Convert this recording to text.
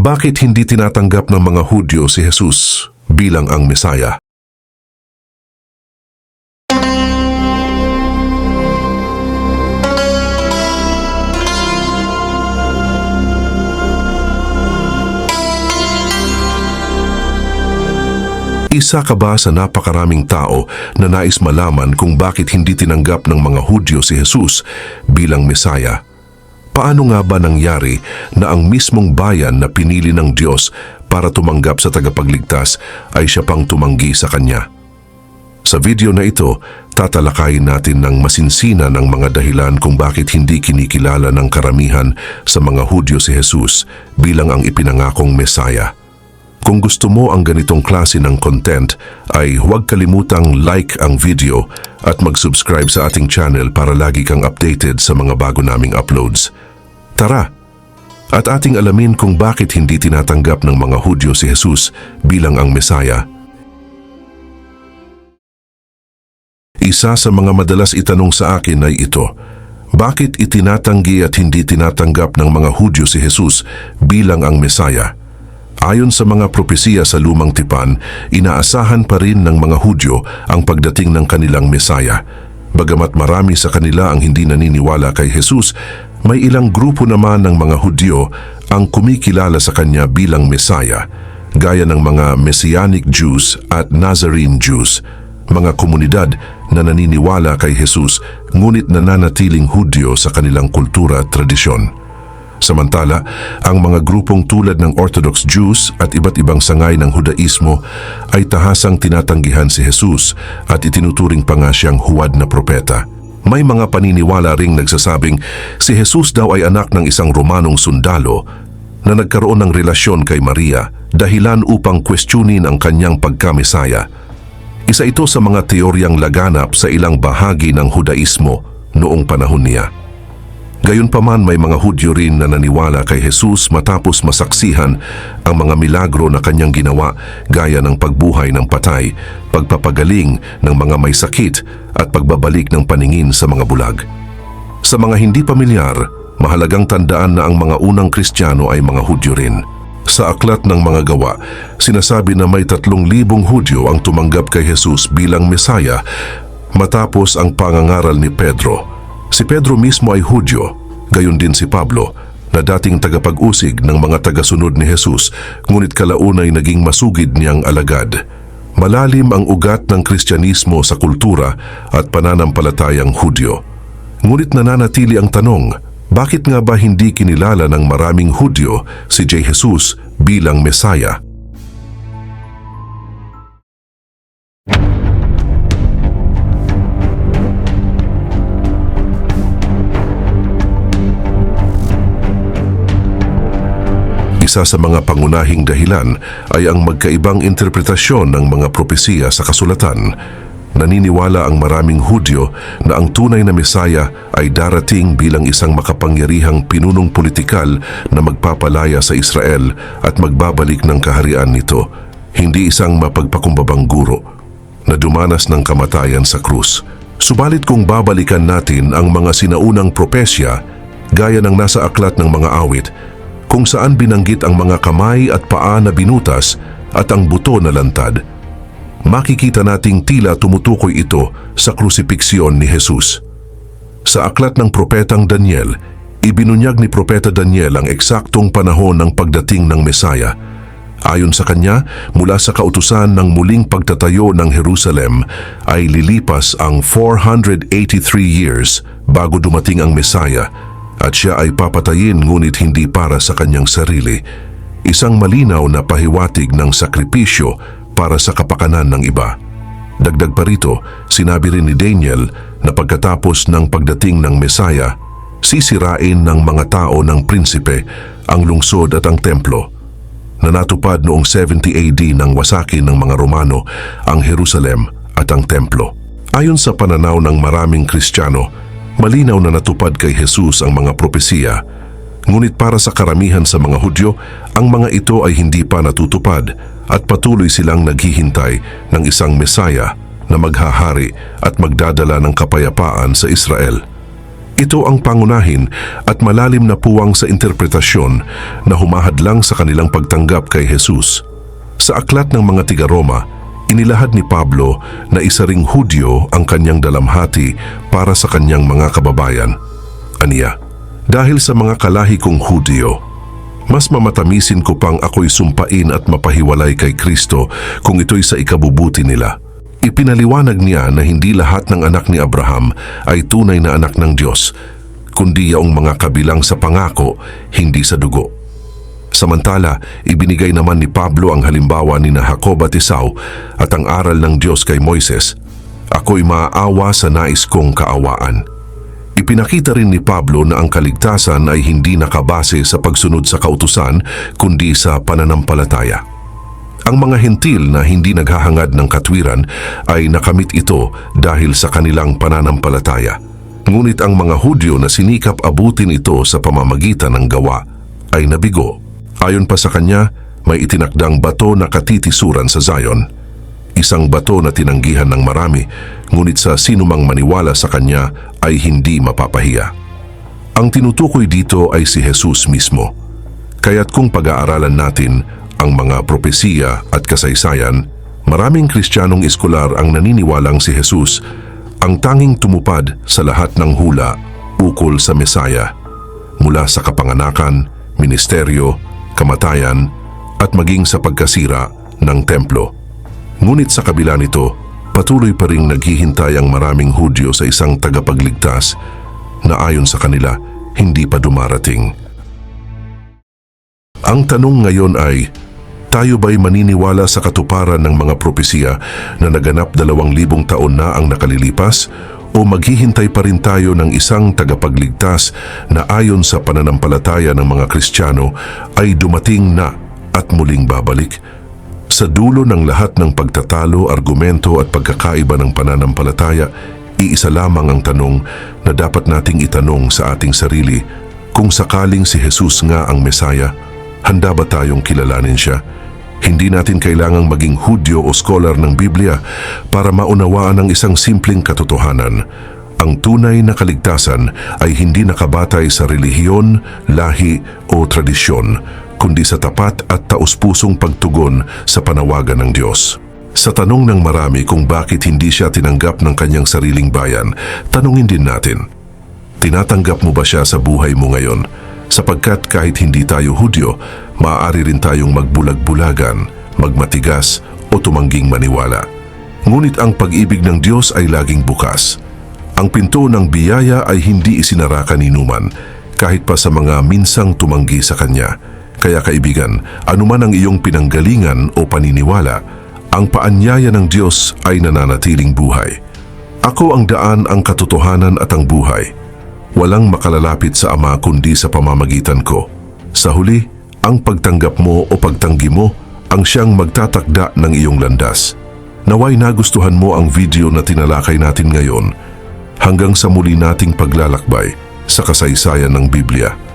Bakit hindi tinatanggap ng mga Hudyo si Jesus bilang ang Mesaya? Isa ka ba sa napakaraming tao na nais malaman kung bakit hindi tinanggap ng mga Hudyo si Jesus bilang Mesaya? Paano nga ba nangyari na ang mismong bayan na pinili ng Diyos para tumanggap sa tagapagligtas ay siya pang tumanggi sa Kanya? Sa video na ito, tatalakayin natin ng masinsina ng mga dahilan kung bakit hindi kinikilala ng karamihan sa mga Hudyo si Jesus bilang ang ipinangakong Mesaya. Kung gusto mo ang ganitong klase ng content ay huwag kalimutang like ang video at mag-subscribe sa ating channel para lagi kang updated sa mga bago naming uploads. Tara! At ating alamin kung bakit hindi tinatanggap ng mga Hudyo si Jesus bilang ang Mesaya. Isa sa mga madalas itanong sa akin ay ito, bakit itinatanggi at hindi tinatanggap ng mga Hudyo si Jesus bilang ang Mesaya? Ayon sa mga propesiya sa lumang tipan, inaasahan pa rin ng mga Hudyo ang pagdating ng kanilang Mesaya. Bagamat marami sa kanila ang hindi naniniwala kay Jesus, may ilang grupo naman ng mga Hudyo ang kumikilala sa kanya bilang Mesaya, gaya ng mga Messianic Jews at Nazarene Jews, mga komunidad na naniniwala kay Jesus ngunit nananatiling Hudyo sa kanilang kultura at tradisyon. Samantala, ang mga grupong tulad ng Orthodox Jews at iba't ibang sangay ng Hudaismo ay tahasang tinatanggihan si Jesus at itinuturing pa nga siyang huwad na propeta. May mga paniniwala ring nagsasabing si Jesus daw ay anak ng isang Romanong sundalo na nagkaroon ng relasyon kay Maria dahilan upang questionin ang kanyang pagkamisaya. Isa ito sa mga teoryang laganap sa ilang bahagi ng Hudaismo noong panahon niya. Gayunpaman may mga Hudyo rin na naniwala kay Jesus matapos masaksihan ang mga milagro na kanyang ginawa gaya ng pagbuhay ng patay, pagpapagaling ng mga may sakit at pagbabalik ng paningin sa mga bulag. Sa mga hindi pamilyar, mahalagang tandaan na ang mga unang Kristiyano ay mga Hudyo rin. Sa aklat ng mga gawa, sinasabi na may tatlong libong Hudyo ang tumanggap kay Jesus bilang Mesaya matapos ang pangangaral ni Pedro. Si Pedro mismo ay Hudyo, gayon din si Pablo, na dating tagapag-usig ng mga tagasunod ni Jesus, ngunit kalaunay naging masugid niyang alagad. Malalim ang ugat ng Kristyanismo sa kultura at pananampalatayang Hudyo. Ngunit nananatili ang tanong, bakit nga ba hindi kinilala ng maraming Hudyo si J. Jesus bilang Mesaya? Isa sa mga pangunahing dahilan ay ang magkaibang interpretasyon ng mga propesiya sa kasulatan. Naniniwala ang maraming Hudyo na ang tunay na Mesaya ay darating bilang isang makapangyarihang pinunong politikal na magpapalaya sa Israel at magbabalik ng kaharian nito, hindi isang mapagpakumbabang guro na dumanas ng kamatayan sa krus. Subalit kung babalikan natin ang mga sinaunang propesya, gaya ng nasa aklat ng mga awit, kung saan binanggit ang mga kamay at paa na binutas at ang buto na lantad, makikita nating tila tumutukoy ito sa krusipiksyon ni Jesus. Sa aklat ng propetang Daniel, ibinunyag ni propeta Daniel ang eksaktong panahon ng pagdating ng Mesaya. Ayon sa kanya, mula sa kautusan ng muling pagtatayo ng Jerusalem ay lilipas ang 483 years bago dumating ang Mesaya at siya ay papatayin ngunit hindi para sa kanyang sarili. Isang malinaw na pahiwatig ng sakripisyo para sa kapakanan ng iba. Dagdag pa rito, sinabi rin ni Daniel na pagkatapos ng pagdating ng Mesaya, sisirain ng mga tao ng prinsipe ang lungsod at ang templo na natupad noong 70 AD nang wasakin ng mga Romano ang Jerusalem at ang templo. Ayon sa pananaw ng maraming Kristiyano, malinaw na natupad kay Jesus ang mga propesiya. Ngunit para sa karamihan sa mga Hudyo, ang mga ito ay hindi pa natutupad at patuloy silang naghihintay ng isang Mesaya na maghahari at magdadala ng kapayapaan sa Israel. Ito ang pangunahin at malalim na puwang sa interpretasyon na humahadlang sa kanilang pagtanggap kay Jesus. Sa aklat ng mga tiga-Roma, inilahad ni Pablo na isa ring Hudyo ang kanyang dalamhati para sa kanyang mga kababayan. Aniya, dahil sa mga kalahi kong Hudyo, mas mamatamisin ko pang ako'y sumpain at mapahiwalay kay Kristo kung ito'y sa ikabubuti nila. Ipinaliwanag niya na hindi lahat ng anak ni Abraham ay tunay na anak ng Diyos, kundi yaong mga kabilang sa pangako, hindi sa dugo. Samantala, ibinigay naman ni Pablo ang halimbawa ni na Jacob at Esau at ang aral ng Diyos kay Moises. Ako'y maaawa sa nais kong kaawaan. Ipinakita rin ni Pablo na ang kaligtasan ay hindi nakabase sa pagsunod sa kautusan kundi sa pananampalataya. Ang mga hentil na hindi naghahangad ng katwiran ay nakamit ito dahil sa kanilang pananampalataya. Ngunit ang mga Hudyo na sinikap abutin ito sa pamamagitan ng gawa ay nabigo. Ayon pa sa kanya, may itinakdang bato na katitisuran sa Zion. Isang bato na tinanggihan ng marami, ngunit sa sinumang maniwala sa kanya ay hindi mapapahiya. Ang tinutukoy dito ay si Jesus mismo. Kaya't kung pag-aaralan natin ang mga propesiya at kasaysayan, maraming Kristiyanong eskular ang naniniwalang si Jesus ang tanging tumupad sa lahat ng hula ukol sa Mesaya mula sa kapanganakan, ministeryo, kamatayan at maging sa pagkasira ng templo. Ngunit sa kabila nito, patuloy pa ring naghihintay ang maraming Hudyo sa isang tagapagligtas na ayon sa kanila hindi pa dumarating. Ang tanong ngayon ay, tayo ba'y maniniwala sa katuparan ng mga propesiya na naganap dalawang libong taon na ang nakalilipas o maghihintay pa rin tayo ng isang tagapagligtas na ayon sa pananampalataya ng mga Kristiyano ay dumating na at muling babalik? Sa dulo ng lahat ng pagtatalo, argumento at pagkakaiba ng pananampalataya, iisa lamang ang tanong na dapat nating itanong sa ating sarili kung sakaling si Jesus nga ang Mesaya, handa ba tayong kilalanin siya? Hindi natin kailangang maging Hudyo o scholar ng Biblia para maunawaan ang isang simpleng katotohanan. Ang tunay na kaligtasan ay hindi nakabatay sa relihiyon, lahi o tradisyon, kundi sa tapat at taus-pusong pagtugon sa panawagan ng Diyos. Sa tanong ng marami kung bakit hindi siya tinanggap ng kanyang sariling bayan, tanungin din natin, tinatanggap mo ba siya sa buhay mo ngayon? Sapagkat kahit hindi tayo Hudyo, maaari rin tayong magbulag-bulagan, magmatigas o tumangging maniwala. Ngunit ang pag-ibig ng Diyos ay laging bukas. Ang pinto ng biyaya ay hindi isinara kaninuman, kahit pa sa mga minsang tumanggi sa Kanya. Kaya kaibigan, anuman ang iyong pinanggalingan o paniniwala, ang paanyaya ng Diyos ay nananatiling buhay. Ako ang daan, ang katotohanan at ang buhay. Walang makalalapit sa Ama kundi sa pamamagitan ko. Sa huli, ang pagtanggap mo o pagtanggi mo ang siyang magtatakda ng iyong landas. Naway nagustuhan mo ang video na tinalakay natin ngayon hanggang sa muli nating paglalakbay sa kasaysayan ng Biblia.